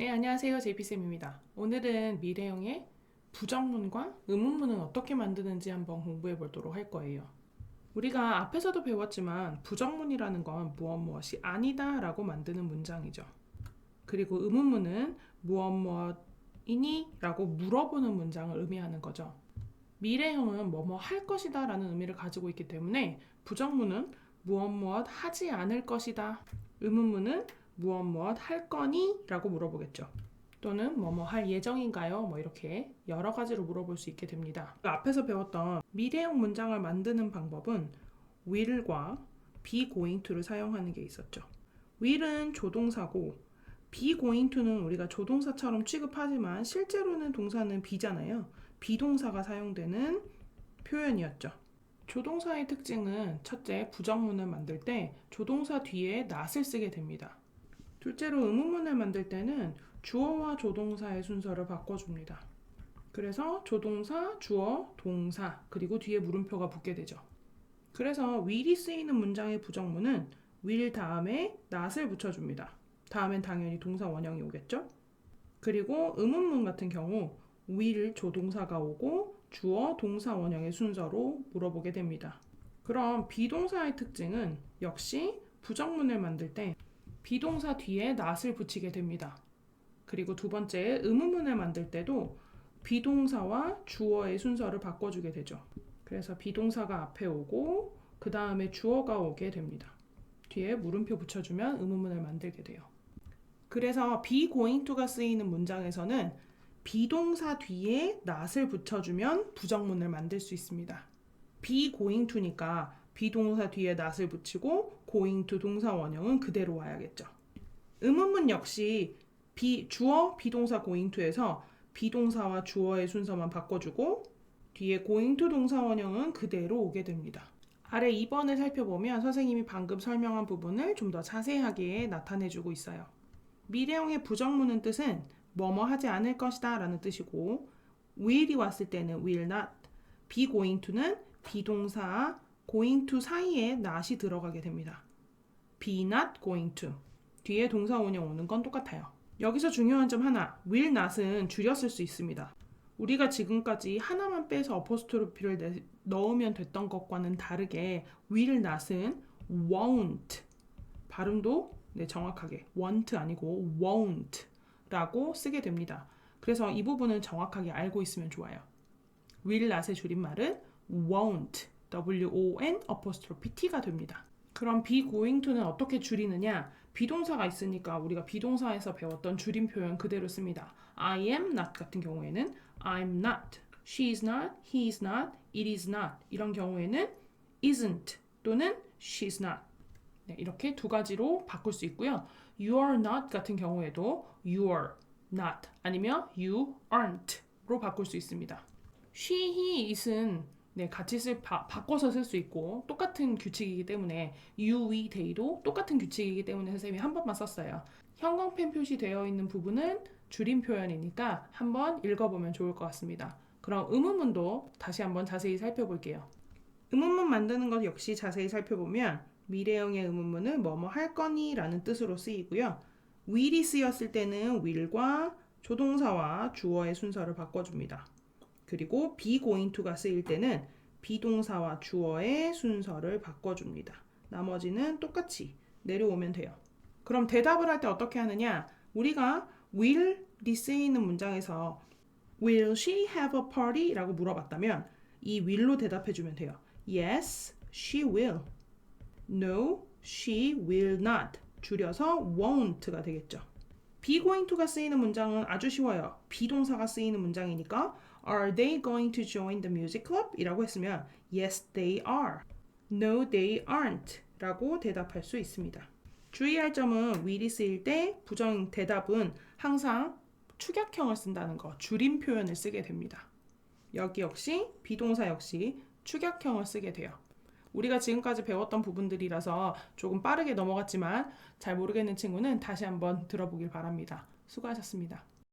네, 안녕하세요. JP쌤입니다. 오늘은 미래형의 부정문과 의문문은 어떻게 만드는지 한번 공부해 보도록 할 거예요. 우리가 앞에서도 배웠지만 부정문이라는 건 무엇 무엇이 아니다 라고 만드는 문장이죠. 그리고 의문문은 무엇 무엇이니? 라고 물어보는 문장을 의미하는 거죠. 미래형은 뭐뭐 할 것이다 라는 의미를 가지고 있기 때문에 부정문은 무엇 무엇 하지 않을 것이다. 의문문은 무엇 무엇 할 거니? 라고 물어보겠죠. 또는 뭐뭐 할 예정인가요? 뭐 이렇게 여러 가지로 물어볼 수 있게 됩니다. 앞에서 배웠던 미래형 문장을 만드는 방법은 will과 be going to를 사용하는 게 있었죠. will은 조동사고 be going to는 우리가 조동사처럼 취급하지만 실제로는 동사는 be잖아요. 비동사가 사용되는 표현이었죠. 조동사의 특징은 첫째 부정문을 만들 때 조동사 뒤에 not을 쓰게 됩니다. 둘째로 의문문을 만들 때는 주어와 조동사의 순서를 바꿔줍니다. 그래서 조동사, 주어, 동사, 그리고 뒤에 물음표가 붙게 되죠. 그래서 will이 쓰이는 문장의 부정문은 will 다음에 not을 붙여줍니다. 다음엔 당연히 동사 원형이 오겠죠? 그리고 의문문 같은 경우 will 조동사가 오고 주어, 동사 원형의 순서로 물어보게 됩니다. 그럼 비동사의 특징은 역시 부정문을 만들 때 비동사 뒤에 not을 붙이게 됩니다. 그리고 두 번째 의문문을 만들 때도 비동사와 주어의 순서를 바꿔주게 되죠. 그래서 비동사가 앞에 오고 그 다음에 주어가 오게 됩니다. 뒤에 물음표 붙여주면 의문문을 만들게 돼요. 그래서 be going to가 쓰이는 문장에서는 비동사 뒤에 not을 붙여주면 부정문을 만들 수 있습니다. be going to니까 비동사 뒤에 not을 붙이고 going to 동사 원형은 그대로 와야겠죠. 의문문 역시 비, 주어 비동사 going to에서 비동사와 주어의 순서만 바꿔주고 뒤에 going to 동사 원형은 그대로 오게 됩니다. 아래 2번을 살펴보면 선생님이 방금 설명한 부분을 좀 더 자세하게 나타내주고 있어요. 미래형의 부정문은 뜻은 뭐뭐 하지 않을 것이다 라는 뜻이고 will이 왔을 때는 will not, be going to는 비동사 going to 사이에 not이 들어가게 됩니다. be not going to 뒤에 동사 원형 오는 건 똑같아요. 여기서 중요한 점 하나, will not은 줄였을 수 있습니다. 우리가 지금까지 하나만 빼서 어포스트로피를 내, 넣으면 됐던 것과는 다르게 will not은 won't 발음도 네, 정확하게 want 아니고 won't 라고 쓰게 됩니다. 그래서 이 부분은 정확하게 알고 있으면 좋아요. will not의 줄임말은 won't w-o-n apostrophe t가 됩니다. 그럼 be going to는 어떻게 줄이느냐? 비동사가 있으니까 우리가 비동사에서 배웠던 줄임 표현 그대로 씁니다. I am not 같은 경우에는 I'm not, she is not, he is not, it is not 이런 경우에는 isn't 또는 she's not 네, 이렇게 두 가지로 바꿀 수 있고요. You are not 같은 경우에도 you are not 아니면 you aren't로 바꿀 수 있습니다. She, he, it은 네, 같이 쓸 바, 바꿔서 쓸 수 있고 똑같은 규칙이기 때문에 we, they도 똑같은 규칙이기 때문에 선생님이 한 번만 썼어요. 형광펜 표시되어 있는 부분은 줄임 표현이니까 한번 읽어보면 좋을 것 같습니다. 그럼 의문문도 다시 한번 자세히 살펴볼게요. 의문문 만드는 것 역시 자세히 살펴보면 미래형의 의문문은 뭐뭐 할 거니 라는 뜻으로 쓰이고요. will이 쓰였을 때는 will과 조동사와 주어의 순서를 바꿔줍니다. 그리고 be going to가 쓰일 때는 비동사와 주어의 순서를 바꿔줍니다. 나머지는 똑같이 내려오면 돼요. 그럼 대답을 할 때 어떻게 하느냐? 우리가 will이 쓰이는 문장에서 Will she have a party? 라고 물어봤다면 이 will로 대답해주면 돼요. Yes, she will. No, she will not. 줄여서 won't가 되겠죠. be going to가 쓰이는 문장은 아주 쉬워요. 비동사가 쓰이는 문장이니까 Are they going to join the music club? 이라고 했으면 Yes, they are. No, they aren't. 라고 대답할 수 있습니다. 주의할 점은 will이 쓰일 때 부정 대답은 항상 축약형을 쓴다는 거, 줄임 표현을 쓰게 됩니다. 여기 역시 비동사 역시 축약형을 쓰게 돼요. 우리가 지금까지 배웠던 부분들이라서 조금 빠르게 넘어갔지만 잘 모르겠는 친구는 다시 한번 들어보길 바랍니다. 수고하셨습니다.